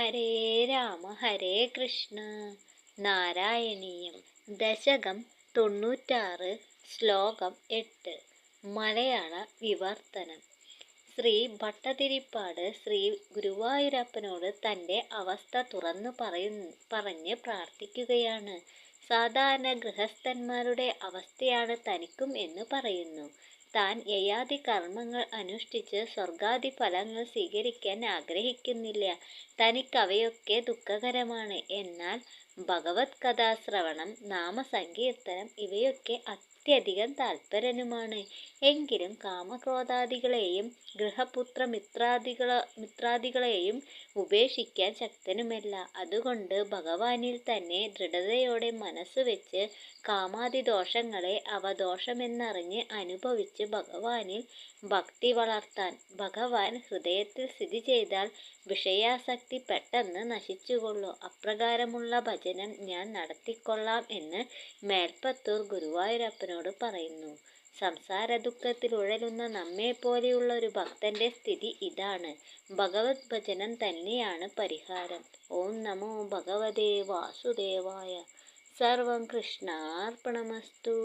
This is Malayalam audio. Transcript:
ഹരേ രാമ ഹരേ കൃഷ്ണ. നാരായണീയം ദശകം തൊണ്ണൂറ്റാറ് ശ്ലോകം എട്ട്. മലയാള വിവർത്തനം. ശ്രീ ഭട്ടതിരിപ്പാട് ശ്രീ ഗുരുവായൂരപ്പനോട് തന്റെ അവസ്ഥ തുറന്നു പറയുന്നു പറഞ്ഞ് പ്രാർത്ഥിക്കുകയാണ്. സാധാരണ ഗൃഹസ്ഥന്മാരുടെ അവസ്ഥയാണ് തനിക്കും എന്ന് പറയുന്നു. താൻ യയാതി കർമ്മങ്ങൾ അനുഷ്ഠിച്ച് സ്വർഗാദി ഫലങ്ങൾ സ്വീകരിക്കാൻ ആഗ്രഹിക്കുന്നില്ല. തനിക്കവയൊക്കെ ദുഃഖകരമാണ്. എന്നാൽ ഭഗവത് കഥാശ്രവണം നാമസങ്കീർത്തനം ഇവയൊക്കെ അത്യധികം താല്പര്യനുമാണ് എങ്കിലും കാമക്രോധാദികളെയും ഗൃഹപുത്ര മിത്രാദികള മിത്രാദികളെയും ഉപേക്ഷിക്കാൻ ശക്തനുമല്ല. അതുകൊണ്ട് ഭഗവാനിൽ തന്നെ ദൃഢതയോടെ മനസ്സ് വെച്ച് കാമാതിദോഷങ്ങളെ അവ ദോഷമെന്നറിഞ്ഞ് അനുഭവിച്ച് ഭഗവാനിൽ ഭക്തി വളർത്താൻ ഭഗവാൻ ഹൃദയത്തിൽ സ്ഥിതി ചെയ്താൽ വിഷയാസക്തി പെട്ടെന്ന് നശിച്ചുകൊള്ളു. അപ്രകാരമുള്ള ഭജനം ഞാൻ നടത്തിക്കൊള്ളാം എന്ന് മേൽപ്പത്തൂർ ഗുരുവായൂരപ്പനോട് പറയുന്നു. സംസാര ദുഃഖത്തിൽ ഉഴലുന്ന നമ്മെ പോലെയുള്ള ഒരു ഭക്തന്റെ സ്ഥിതി ഇതാണ്. ഭഗവത് ഭജനം തന്നെയാണ് പരിഹാരം. ഓം നമോ ഭഗവതേ വാസുദേവായ. സർവം കൃഷ്ണാർപ്പണമസ്തു.